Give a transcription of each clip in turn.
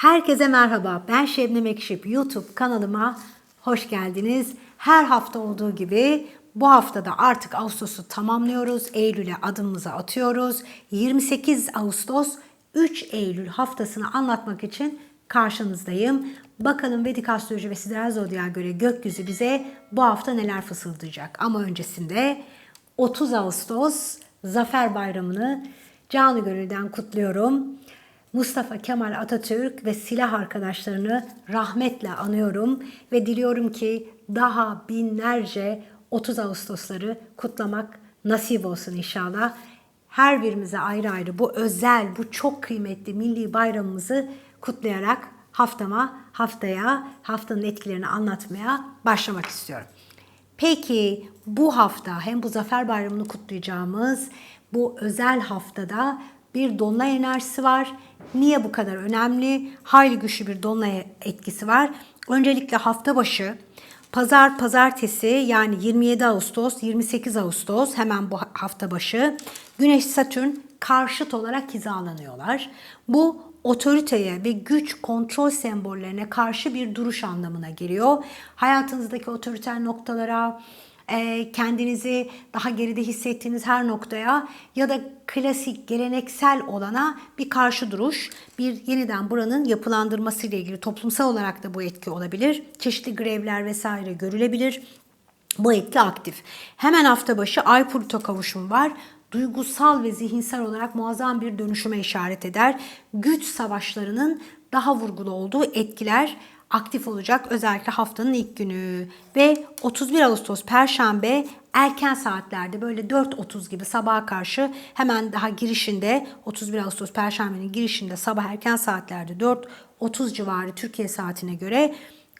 Herkese merhaba. Ben Şebnem Ekşip. YouTube kanalıma hoş geldiniz. Her hafta olduğu gibi bu haftada artık Ağustos'u tamamlıyoruz. Eylül'e adımımızı atıyoruz. 28 Ağustos 3 Eylül haftasını anlatmak için karşınızdayım. Bakalım Vedik Astroloji ve Sideral Zodya'ya göre gökyüzü bize bu hafta neler fısıldayacak. Ama öncesinde 30 Ağustos Zafer Bayramı'nı canı gönülden kutluyorum. Mustafa Kemal Atatürk ve silah arkadaşlarını rahmetle anıyorum ve diliyorum ki daha binlerce 30 Ağustosları kutlamak nasip olsun inşallah. Her birimize ayrı ayrı bu özel, bu çok kıymetli milli bayramımızı kutlayarak haftama, haftaya, haftanın etkilerini anlatmaya başlamak istiyorum. Peki bu hafta hem bu Zafer Bayramı'nı kutlayacağımız bu özel haftada bir dolunay enerjisi var. Niye bu kadar önemli? Hayli güçlü bir dolunay etkisi var. Öncelikle hafta başı pazar pazartesi yani 27 Ağustos 28 Ağustos hemen bu hafta başı Güneş Satürn karşıt olarak hizalanıyorlar. Bu otoriteye ve güç kontrol sembollerine karşı bir duruş anlamına geliyor. Hayatınızdaki otoriter noktalara, e, kendinizi daha geride hissettiğiniz her noktaya ya da klasik, geleneksel olana bir karşı duruş, bir yeniden buranın yapılandırması ile ilgili toplumsal olarak da bu etki olabilir. Çeşitli grevler vesaire görülebilir. Bu etki aktif. Hemen hafta başı Ay Plüto kavuşum var duygusal ve zihinsel olarak muazzam bir dönüşüme işaret eder. Güç savaşlarının daha vurgulu olduğu etkiler aktif olacak özellikle haftanın ilk günü ve 31 Ağustos Perşembe erken saatlerde böyle 4.30 gibi sabaha karşı hemen daha girişinde 31 Ağustos Perşembe'nin girişinde sabah erken saatlerde 4.30 civarı Türkiye saatine göre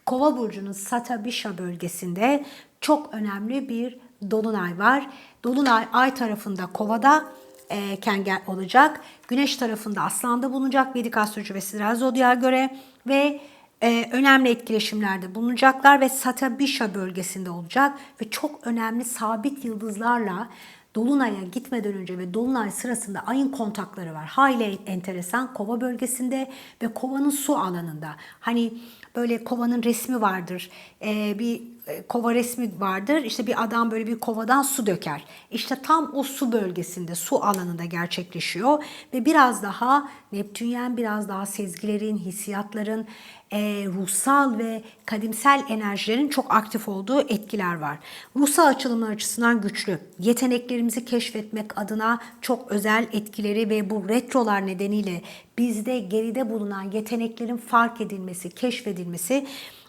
Kova burcunun Satabisha bölgesinde çok önemli bir dolunay var. Dolunay ay tarafında Kova'da e, Kenger olacak. Güneş tarafında Aslan'da bulunacak Vedik Astroloji ve Sideral Zodya'ya göre ve e, önemli etkileşimlerde bulunacaklar ve Satabisha bölgesinde olacak ve çok önemli sabit yıldızlarla Dolunay'a gitmeden önce ve Dolunay sırasında ayın kontakları var. Hayli enteresan kova bölgesinde ve kovanın su alanında. Hani böyle kovanın resmi vardır. Ee, bir kova resmi vardır. İşte bir adam böyle bir kovadan su döker. İşte tam o su bölgesinde, su alanında gerçekleşiyor. Ve biraz daha Neptünyen biraz daha sezgilerin, hissiyatların, e, ruhsal ve kadimsel enerjilerin çok aktif olduğu etkiler var. Ruhsal açılımlar açısından güçlü. Yeteneklerimizi keşfetmek adına çok özel etkileri ve bu retrolar nedeniyle bizde geride bulunan yeteneklerin fark edilmesi, keşfedilmesi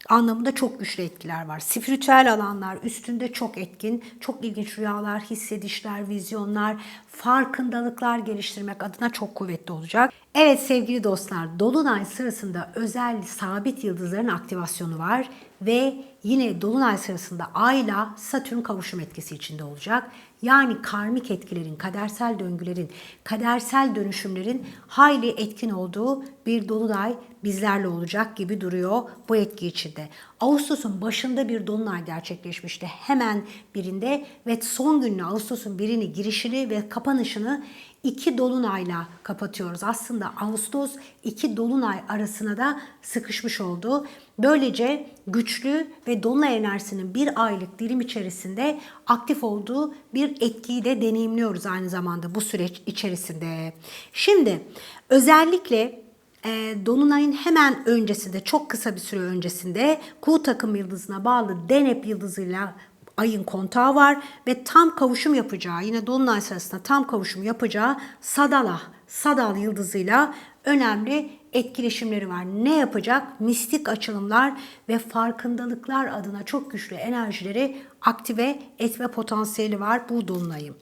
anlamında çok güçlü etkiler var. Spiritüel alanlar üstünde çok etkin, çok ilginç rüyalar, hissedişler, vizyonlar, farkındalıklar geliştirmek adına çok kuvvetli olacak. Evet sevgili dostlar, Dolunay sırasında özel sabit yıldızların aktivasyonu var ve yine Dolunay sırasında Ay'la Satürn kavuşum etkisi içinde olacak. Yani karmik etkilerin, kadersel döngülerin, kadersel dönüşümlerin hayli etkin olduğu bir Dolunay bizlerle olacak gibi duruyor bu etki içinde. Ağustos'un başında bir Dolunay gerçekleşmişti. Hemen birinde ve son gününe Ağustos'un birini girişini ve kapanışını iki dolunayla kapatıyoruz. Aslında Ağustos iki dolunay arasına da sıkışmış oldu. Böylece güçlü ve dolunay enerjisinin bir aylık dilim içerisinde aktif olduğu bir etkiyi de deneyimliyoruz aynı zamanda bu süreç içerisinde. Şimdi özellikle e, Dolunay'ın hemen öncesinde, çok kısa bir süre öncesinde Kuğu takım yıldızına bağlı Denep yıldızıyla ayın kontağı var ve tam kavuşum yapacağı yine dolunay sırasında tam kavuşum yapacağı Sadala, Sadal yıldızıyla önemli etkileşimleri var. Ne yapacak? Mistik açılımlar ve farkındalıklar adına çok güçlü enerjileri aktive etme potansiyeli var bu dolunayın.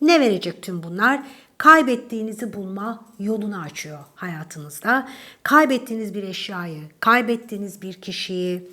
Ne verecek tüm bunlar? Kaybettiğinizi bulma yolunu açıyor hayatınızda. Kaybettiğiniz bir eşyayı, kaybettiğiniz bir kişiyi,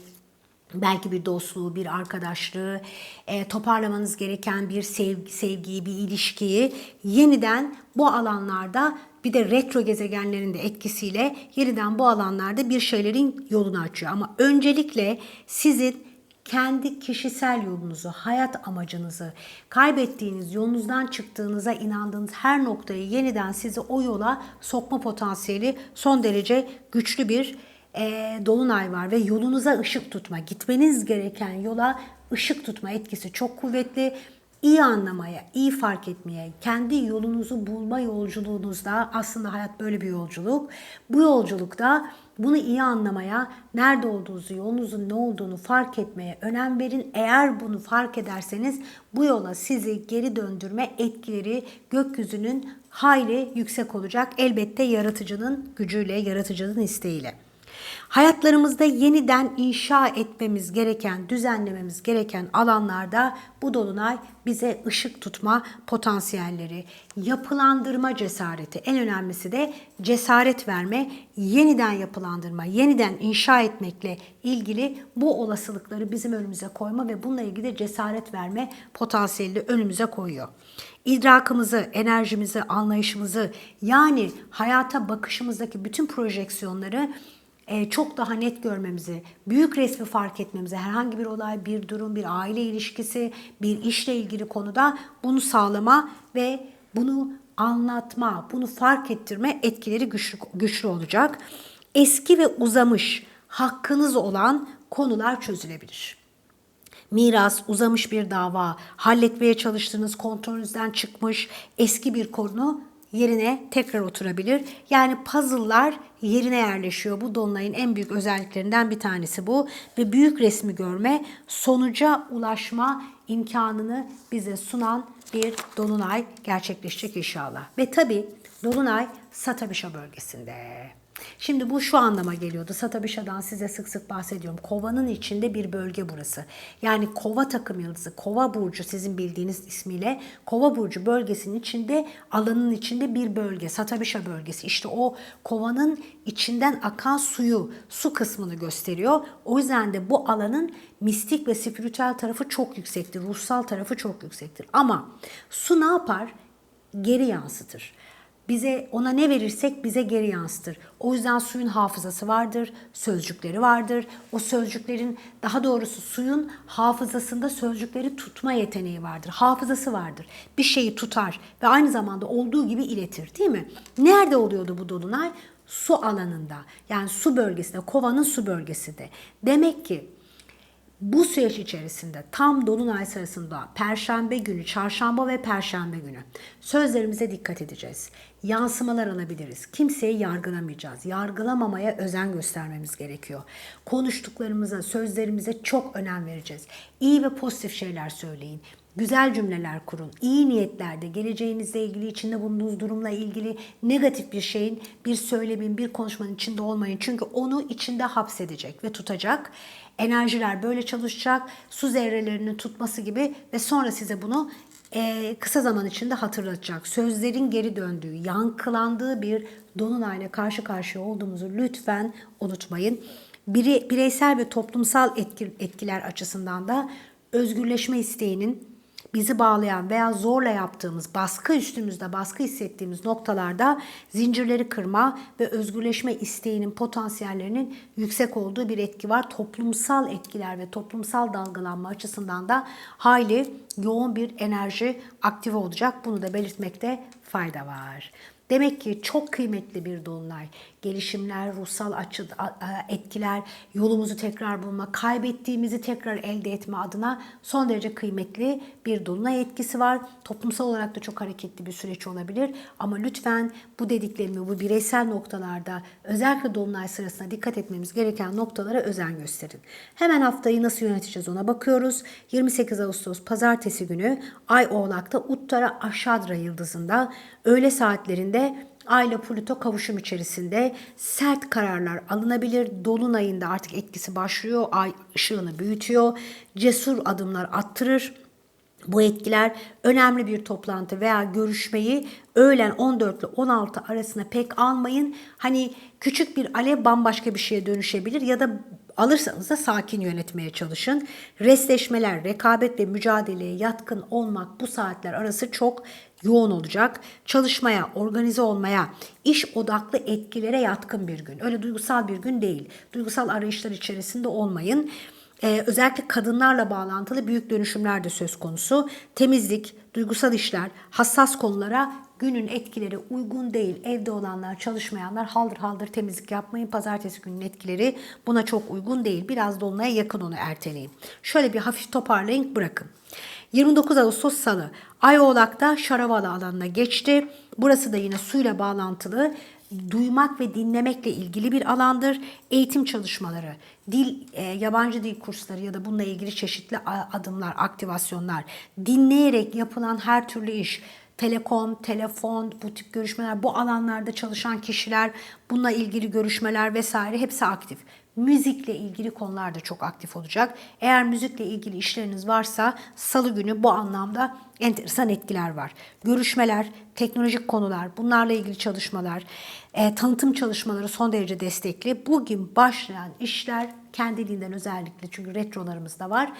belki bir dostluğu, bir arkadaşlığı, e, toparlamanız gereken bir sevgi, sevgiyi, bir ilişkiyi yeniden bu alanlarda bir de retro gezegenlerin de etkisiyle yeniden bu alanlarda bir şeylerin yolunu açıyor. Ama öncelikle sizin kendi kişisel yolunuzu, hayat amacınızı, kaybettiğiniz, yolunuzdan çıktığınıza inandığınız her noktayı yeniden sizi o yola sokma potansiyeli son derece güçlü bir e, dolunay var ve yolunuza ışık tutma, gitmeniz gereken yola ışık tutma etkisi çok kuvvetli. İyi anlamaya, iyi fark etmeye, kendi yolunuzu bulma yolculuğunuzda aslında hayat böyle bir yolculuk. Bu yolculukta bunu iyi anlamaya, nerede olduğunuzu, yolunuzun ne olduğunu fark etmeye önem verin. Eğer bunu fark ederseniz bu yola sizi geri döndürme etkileri gökyüzünün hayli yüksek olacak. Elbette yaratıcının gücüyle, yaratıcının isteğiyle. Hayatlarımızda yeniden inşa etmemiz gereken, düzenlememiz gereken alanlarda bu dolunay bize ışık tutma potansiyelleri, yapılandırma cesareti, en önemlisi de cesaret verme, yeniden yapılandırma, yeniden inşa etmekle ilgili bu olasılıkları bizim önümüze koyma ve bununla ilgili de cesaret verme potansiyeli önümüze koyuyor. İdrakımızı, enerjimizi, anlayışımızı yani hayata bakışımızdaki bütün projeksiyonları çok daha net görmemizi, büyük resmi fark etmemizi, herhangi bir olay, bir durum, bir aile ilişkisi, bir işle ilgili konuda bunu sağlama ve bunu anlatma, bunu fark ettirme etkileri güçlü, güçlü olacak. Eski ve uzamış hakkınız olan konular çözülebilir. Miras, uzamış bir dava, halletmeye çalıştığınız, kontrolünüzden çıkmış eski bir konu yerine tekrar oturabilir. Yani puzzle'lar yerine yerleşiyor. Bu dolunayın en büyük özelliklerinden bir tanesi bu. Ve büyük resmi görme, sonuca ulaşma imkanını bize sunan bir dolunay gerçekleşecek inşallah. Ve tabi dolunay Satabişa bölgesinde. Şimdi bu şu anlama geliyordu. Satabişa'dan size sık sık bahsediyorum. Kovanın içinde bir bölge burası. Yani kova takım yıldızı, kova burcu sizin bildiğiniz ismiyle kova burcu bölgesinin içinde alanın içinde bir bölge. Satabişa bölgesi. İşte o kovanın içinden akan suyu, su kısmını gösteriyor. O yüzden de bu alanın mistik ve spiritüel tarafı çok yüksektir. Ruhsal tarafı çok yüksektir. Ama su ne yapar? Geri yansıtır. Bize ona ne verirsek bize geri yansıtır. O yüzden suyun hafızası vardır, sözcükleri vardır. O sözcüklerin daha doğrusu suyun hafızasında sözcükleri tutma yeteneği vardır. Hafızası vardır. Bir şeyi tutar ve aynı zamanda olduğu gibi iletir değil mi? Nerede oluyordu bu dolunay? Su alanında. Yani su bölgesinde, kovanın su bölgesinde. Demek ki bu süreç içerisinde tam dolunay sırasında perşembe günü, çarşamba ve perşembe günü sözlerimize dikkat edeceğiz. Yansımalar alabiliriz. Kimseyi yargılamayacağız. Yargılamamaya özen göstermemiz gerekiyor. Konuştuklarımıza, sözlerimize çok önem vereceğiz. İyi ve pozitif şeyler söyleyin. Güzel cümleler kurun. İyi niyetlerde geleceğinizle ilgili, içinde bulunduğunuz durumla ilgili negatif bir şeyin, bir söylemin, bir konuşmanın içinde olmayın. Çünkü onu içinde hapsedecek ve tutacak. Enerjiler böyle çalışacak. Su zerrelerinin tutması gibi ve sonra size bunu e, kısa zaman içinde hatırlatacak. Sözlerin geri döndüğü, yankılandığı bir dolunayla karşı karşıya olduğumuzu lütfen unutmayın. Biri, bireysel ve toplumsal etki, etkiler açısından da özgürleşme isteğinin bizi bağlayan veya zorla yaptığımız, baskı üstümüzde baskı hissettiğimiz noktalarda zincirleri kırma ve özgürleşme isteğinin potansiyellerinin yüksek olduğu bir etki var. Toplumsal etkiler ve toplumsal dalgalanma açısından da hayli yoğun bir enerji aktive olacak. Bunu da belirtmekte fayda var. Demek ki çok kıymetli bir dolunay. Gelişimler, ruhsal açı, etkiler, yolumuzu tekrar bulma, kaybettiğimizi tekrar elde etme adına son derece kıymetli bir dolunay etkisi var. Toplumsal olarak da çok hareketli bir süreç olabilir. Ama lütfen bu dediklerimi bu bireysel noktalarda özellikle dolunay sırasında dikkat etmemiz gereken noktalara özen gösterin. Hemen haftayı nasıl yöneteceğiz ona bakıyoruz. 28 Ağustos pazartesi günü Ay Oğlak'ta Uttara Aşadra yıldızında öğle saatlerinde Ay ile Plüto kavuşum içerisinde sert kararlar alınabilir. Dolunayında artık etkisi başlıyor. Ay ışığını büyütüyor. Cesur adımlar attırır. Bu etkiler önemli bir toplantı veya görüşmeyi öğlen 14 ile 16 arasında pek almayın. Hani küçük bir alev bambaşka bir şeye dönüşebilir ya da alırsanız da sakin yönetmeye çalışın. Restleşmeler, rekabet ve mücadeleye yatkın olmak bu saatler arası çok yoğun olacak. Çalışmaya, organize olmaya, iş odaklı etkilere yatkın bir gün. Öyle duygusal bir gün değil. Duygusal arayışlar içerisinde olmayın. Ee, özellikle kadınlarla bağlantılı büyük dönüşümler de söz konusu. Temizlik, duygusal işler, hassas konulara günün etkileri uygun değil. Evde olanlar, çalışmayanlar haldır haldır temizlik yapmayın. Pazartesi günün etkileri buna çok uygun değil. Biraz dolunaya yakın onu erteleyin. Şöyle bir hafif toparlayın bırakın. 29 Ağustos Salı. Ay Oğlak'ta Şaravala alanına geçti. Burası da yine suyla bağlantılı duymak ve dinlemekle ilgili bir alandır. Eğitim çalışmaları, dil, e, yabancı dil kursları ya da bununla ilgili çeşitli adımlar, aktivasyonlar, dinleyerek yapılan her türlü iş, telekom, telefon, bu tip görüşmeler, bu alanlarda çalışan kişiler, bununla ilgili görüşmeler vesaire hepsi aktif. Müzikle ilgili konular da çok aktif olacak. Eğer müzikle ilgili işleriniz varsa salı günü bu anlamda enteresan etkiler var. Görüşmeler, teknolojik konular, bunlarla ilgili çalışmalar, e, tanıtım çalışmaları son derece destekli. Bugün başlayan işler kendiliğinden özellikle çünkü retrolarımız da var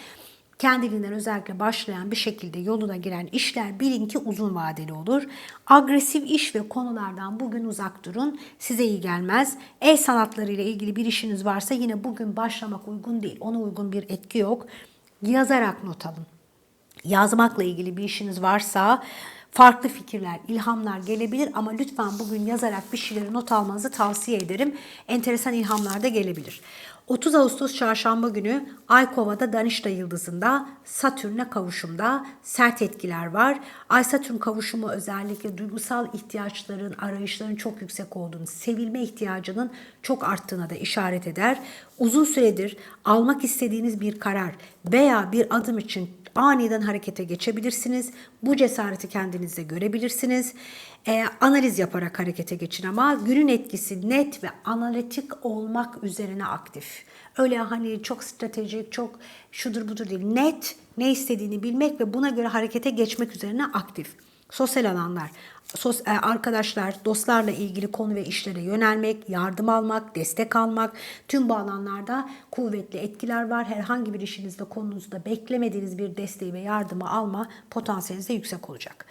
kendiliğinden özellikle başlayan bir şekilde yoluna giren işler bilin ki uzun vadeli olur. Agresif iş ve konulardan bugün uzak durun. Size iyi gelmez. El sanatları ile ilgili bir işiniz varsa yine bugün başlamak uygun değil. Ona uygun bir etki yok. Yazarak not alın. Yazmakla ilgili bir işiniz varsa farklı fikirler, ilhamlar gelebilir ama lütfen bugün yazarak bir şeyleri not almanızı tavsiye ederim. Enteresan ilhamlar da gelebilir. 30 Ağustos çarşamba günü Ay Kova'da Danişta yıldızında Satürn'e kavuşumda sert etkiler var. Ay Satürn kavuşumu özellikle duygusal ihtiyaçların, arayışların çok yüksek olduğunu, sevilme ihtiyacının çok arttığına da işaret eder. Uzun süredir almak istediğiniz bir karar veya bir adım için aniden harekete geçebilirsiniz. Bu cesareti kendinizde görebilirsiniz. Ee, analiz yaparak harekete geçin ama günün etkisi net ve analitik olmak üzerine aktif. Öyle hani çok stratejik, çok şudur budur değil. Net ne istediğini bilmek ve buna göre harekete geçmek üzerine aktif. Sosyal alanlar, sos, e, arkadaşlar, dostlarla ilgili konu ve işlere yönelmek, yardım almak, destek almak tüm bu alanlarda kuvvetli etkiler var. Herhangi bir işinizde, konunuzda beklemediğiniz bir desteği ve yardımı alma potansiyeliniz de yüksek olacak.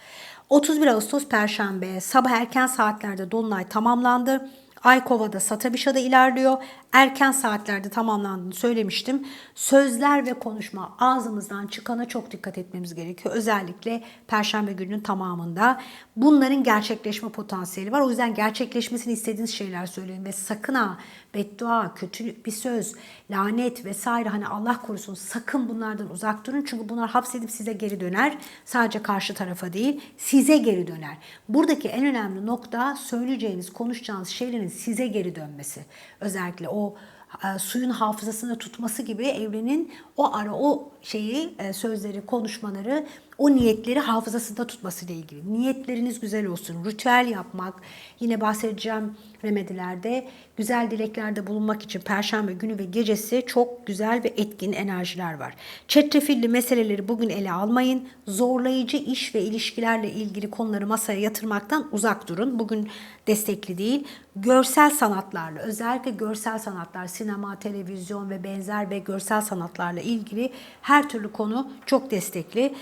31 Ağustos Perşembe sabah erken saatlerde Dolunay tamamlandı. Ay Kova'da Satabişa'da ilerliyor. Erken saatlerde tamamlandığını söylemiştim. Sözler ve konuşma ağzımızdan çıkana çok dikkat etmemiz gerekiyor. Özellikle Perşembe gününün tamamında. Bunların gerçekleşme potansiyeli var. O yüzden gerçekleşmesini istediğiniz şeyler söyleyin ve sakın ha beddua, kötü bir söz, lanet vesaire hani Allah korusun sakın bunlardan uzak durun. Çünkü bunlar hapsedip size geri döner. Sadece karşı tarafa değil size geri döner. Buradaki en önemli nokta söyleyeceğiniz, konuşacağınız şeylerin size geri dönmesi. Özellikle o e, suyun hafızasında tutması gibi evrenin o ara o şeyi e, sözleri, konuşmaları o niyetleri hafızasında tutmasıyla ilgili. Niyetleriniz güzel olsun. Ritüel yapmak, yine bahsedeceğim remedilerde, güzel dileklerde bulunmak için Perşembe günü ve gecesi çok güzel ve etkin enerjiler var. Çetrefilli meseleleri bugün ele almayın. Zorlayıcı iş ve ilişkilerle ilgili konuları masaya yatırmaktan uzak durun. Bugün destekli değil. Görsel sanatlarla, özellikle görsel sanatlar, sinema, televizyon ve benzer ve görsel sanatlarla ilgili her türlü konu çok destekli.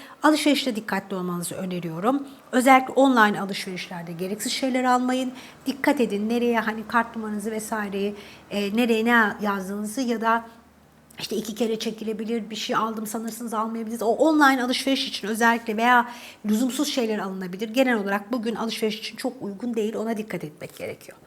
Alışverişte dikkatli olmanızı öneriyorum. Özellikle online alışverişlerde gereksiz şeyler almayın. Dikkat edin nereye hani kart numaranızı vesaireyi e, nereye ne yazdığınızı ya da işte iki kere çekilebilir bir şey aldım sanırsınız almayabilirsiniz. O online alışveriş için özellikle veya lüzumsuz şeyler alınabilir. Genel olarak bugün alışveriş için çok uygun değil ona dikkat etmek gerekiyor.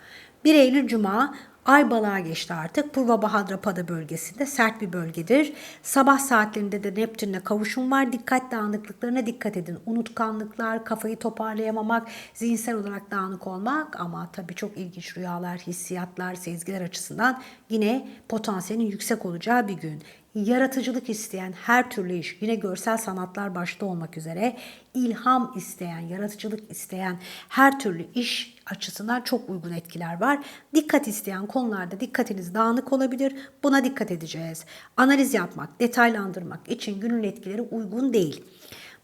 1 Eylül Cuma Ay balığa geçti artık. Purva Bahadrapada bölgesinde sert bir bölgedir. Sabah saatlerinde de Neptün'le kavuşum var. Dikkat dağınıklıklarına dikkat edin. Unutkanlıklar, kafayı toparlayamamak, zihinsel olarak dağınık olmak ama tabii çok ilginç rüyalar, hissiyatlar, sezgiler açısından yine potansiyelin yüksek olacağı bir gün yaratıcılık isteyen her türlü iş, yine görsel sanatlar başta olmak üzere ilham isteyen, yaratıcılık isteyen her türlü iş açısından çok uygun etkiler var. Dikkat isteyen konularda dikkatiniz dağınık olabilir. Buna dikkat edeceğiz. Analiz yapmak, detaylandırmak için günün etkileri uygun değil.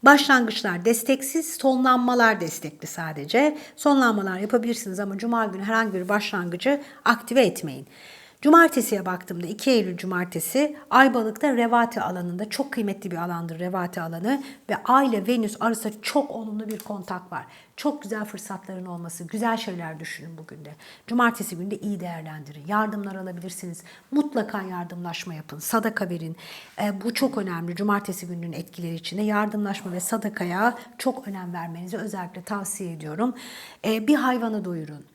Başlangıçlar desteksiz, sonlanmalar destekli sadece. Sonlanmalar yapabilirsiniz ama cuma günü herhangi bir başlangıcı aktive etmeyin. Cumartesiye baktığımda 2 Eylül Cumartesi Aybalık'ta Revati alanında çok kıymetli bir alandır Revati alanı ve Ay ile Venüs arasında çok olumlu bir kontak var. Çok güzel fırsatların olması, güzel şeyler düşünün bugün de. Cumartesi günü de iyi değerlendirin. Yardımlar alabilirsiniz. Mutlaka yardımlaşma yapın. Sadaka verin. E, bu çok önemli. Cumartesi gününün etkileri içinde yardımlaşma ve sadakaya çok önem vermenizi özellikle tavsiye ediyorum. E, bir hayvanı doyurun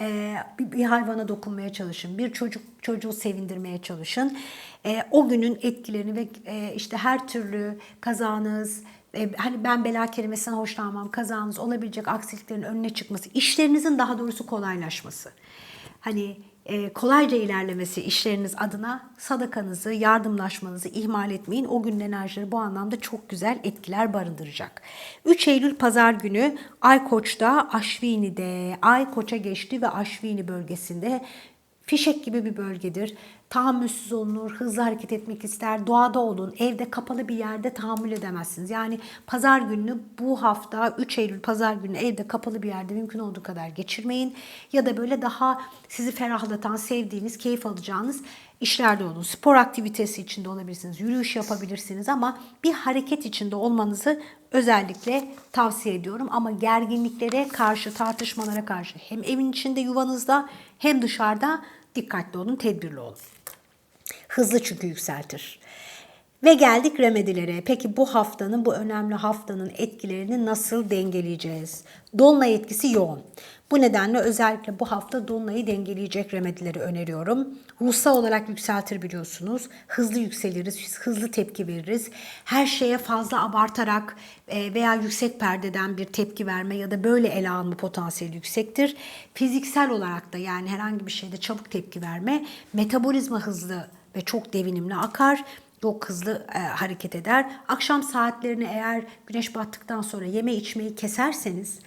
e, bir, bir hayvana dokunmaya çalışın, bir çocuk çocuğu sevindirmeye çalışın. E, o günün etkilerini ve e, işte her türlü kazanız, e, hani ben bela kelimesinden hoşlanmam, kazanız olabilecek aksiliklerin önüne çıkması, işlerinizin daha doğrusu kolaylaşması. Hani kolayca ilerlemesi işleriniz adına sadakanızı, yardımlaşmanızı ihmal etmeyin. O günün enerjileri bu anlamda çok güzel etkiler barındıracak. 3 Eylül Pazar günü Ay Koç'ta Aşvini'de, Ay Koç'a geçti ve Aşvini bölgesinde Fişek gibi bir bölgedir. Tahammülsüz olunur, hızlı hareket etmek ister, doğada olun, evde kapalı bir yerde tahammül edemezsiniz. Yani pazar gününü bu hafta 3 Eylül pazar günü evde kapalı bir yerde mümkün olduğu kadar geçirmeyin. Ya da böyle daha sizi ferahlatan, sevdiğiniz, keyif alacağınız işlerde olun. Spor aktivitesi içinde olabilirsiniz, yürüyüş yapabilirsiniz ama bir hareket içinde olmanızı özellikle tavsiye ediyorum. Ama gerginliklere karşı, tartışmalara karşı hem evin içinde yuvanızda hem dışarıda dikkatli olun, tedbirli olun. Hızlı çünkü yükseltir. Ve geldik remedilere. Peki bu haftanın, bu önemli haftanın etkilerini nasıl dengeleyeceğiz? Dolunay etkisi yoğun. Bu nedenle özellikle bu hafta Dolunay'ı dengeleyecek remedileri öneriyorum. Ruhsal olarak yükseltir biliyorsunuz. Hızlı yükseliriz, hızlı tepki veririz. Her şeye fazla abartarak e, veya yüksek perdeden bir tepki verme ya da böyle ele alma potansiyeli yüksektir. Fiziksel olarak da yani herhangi bir şeyde çabuk tepki verme, metabolizma hızlı ve çok devinimli akar çok hızlı e, hareket eder. Akşam saatlerini eğer güneş battıktan sonra yeme içmeyi keserseniz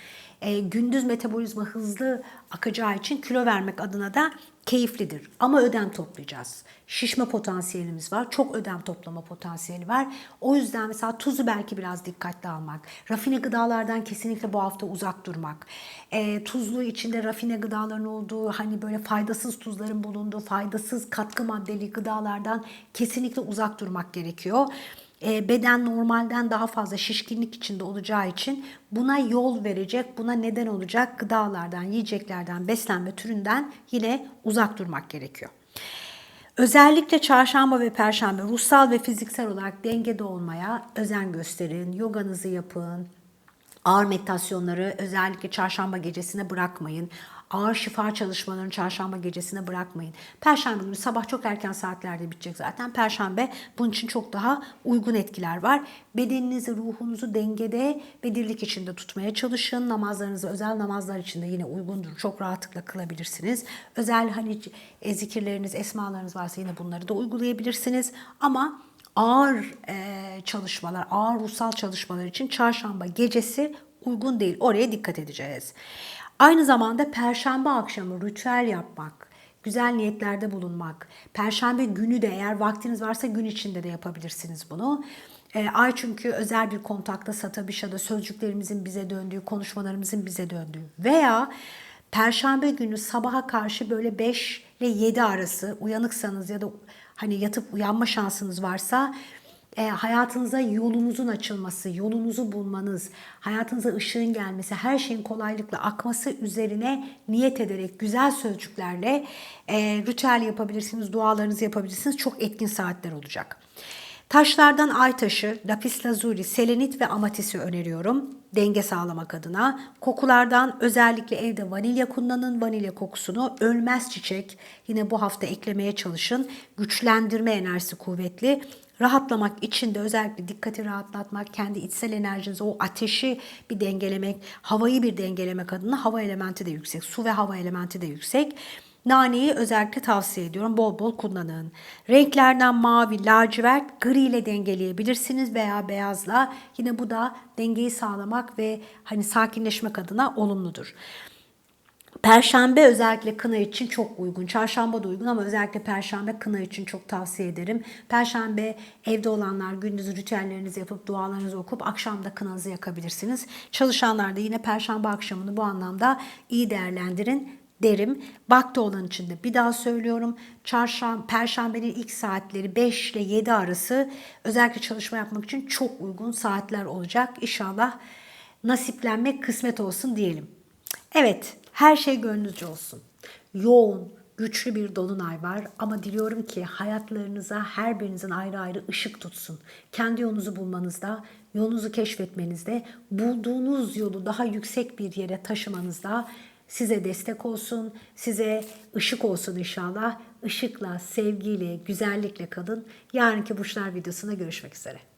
e, gündüz metabolizma hızlı akacağı için kilo vermek adına da keyiflidir. Ama ödem toplayacağız. Şişme potansiyelimiz var. Çok ödem toplama potansiyeli var. O yüzden mesela tuzu belki biraz dikkatli almak. Rafine gıdalardan kesinlikle bu hafta uzak durmak. E, tuzlu içinde rafine gıdaların olduğu hani böyle faydasız tuzların bulunduğu faydasız katkı maddeli gıdalardan kesinlikle uzak durmak gerekiyor e, beden normalden daha fazla şişkinlik içinde olacağı için buna yol verecek, buna neden olacak gıdalardan, yiyeceklerden, beslenme türünden yine uzak durmak gerekiyor. Özellikle çarşamba ve perşembe ruhsal ve fiziksel olarak dengede olmaya özen gösterin. Yoganızı yapın. Ağır meditasyonları özellikle çarşamba gecesine bırakmayın ağır şifa çalışmalarını çarşamba gecesine bırakmayın. Perşembe günü sabah çok erken saatlerde bitecek zaten. Perşembe bunun için çok daha uygun etkiler var. Bedeninizi, ruhunuzu dengede ve dirlik içinde tutmaya çalışın. Namazlarınızı özel namazlar içinde yine uygundur. Çok rahatlıkla kılabilirsiniz. Özel hani e, zikirleriniz, esmalarınız varsa yine bunları da uygulayabilirsiniz. Ama ağır e, çalışmalar, ağır ruhsal çalışmalar için çarşamba gecesi uygun değil. Oraya dikkat edeceğiz. Aynı zamanda perşembe akşamı ritüel yapmak, güzel niyetlerde bulunmak. Perşembe günü de eğer vaktiniz varsa gün içinde de yapabilirsiniz bunu. E, ay çünkü özel bir kontakta Satabişa'da sözcüklerimizin bize döndüğü, konuşmalarımızın bize döndüğü veya Perşembe günü sabaha karşı böyle 5 ile 7 arası uyanıksanız ya da hani yatıp uyanma şansınız varsa e, hayatınıza yolunuzun açılması, yolunuzu bulmanız, hayatınıza ışığın gelmesi, her şeyin kolaylıkla akması üzerine niyet ederek güzel sözcüklerle e, ritüel yapabilirsiniz, dualarınızı yapabilirsiniz. Çok etkin saatler olacak. Taşlardan ay taşı, lapis lazuli, selenit ve amatisi öneriyorum denge sağlamak adına. Kokulardan özellikle evde vanilya kullanın. Vanilya kokusunu ölmez çiçek yine bu hafta eklemeye çalışın. Güçlendirme enerjisi kuvvetli rahatlamak için de özellikle dikkati rahatlatmak, kendi içsel enerjinizi, o ateşi bir dengelemek, havayı bir dengelemek adına hava elementi de yüksek, su ve hava elementi de yüksek. Naneyi özellikle tavsiye ediyorum. Bol bol kullanın. Renklerden mavi, lacivert, gri ile dengeleyebilirsiniz veya beyazla. Yine bu da dengeyi sağlamak ve hani sakinleşmek adına olumludur. Perşembe özellikle kına için çok uygun. Çarşamba da uygun ama özellikle perşembe kına için çok tavsiye ederim. Perşembe evde olanlar gündüz ritüellerinizi yapıp dualarınızı okup akşam da kınanızı yakabilirsiniz. Çalışanlar da yine perşembe akşamını bu anlamda iyi değerlendirin derim. Vakti olan için de bir daha söylüyorum. Çarşamba, perşembenin ilk saatleri 5 ile 7 arası özellikle çalışma yapmak için çok uygun saatler olacak. İnşallah nasiplenmek kısmet olsun diyelim. Evet, her şey gönlünüzce olsun. Yoğun, güçlü bir dolunay var ama diliyorum ki hayatlarınıza her birinizin ayrı ayrı ışık tutsun. Kendi yolunuzu bulmanızda, yolunuzu keşfetmenizde, bulduğunuz yolu daha yüksek bir yere taşımanızda size destek olsun, size ışık olsun inşallah. Işıkla, sevgiyle, güzellikle kalın. Yarınki burçlar videosunda görüşmek üzere.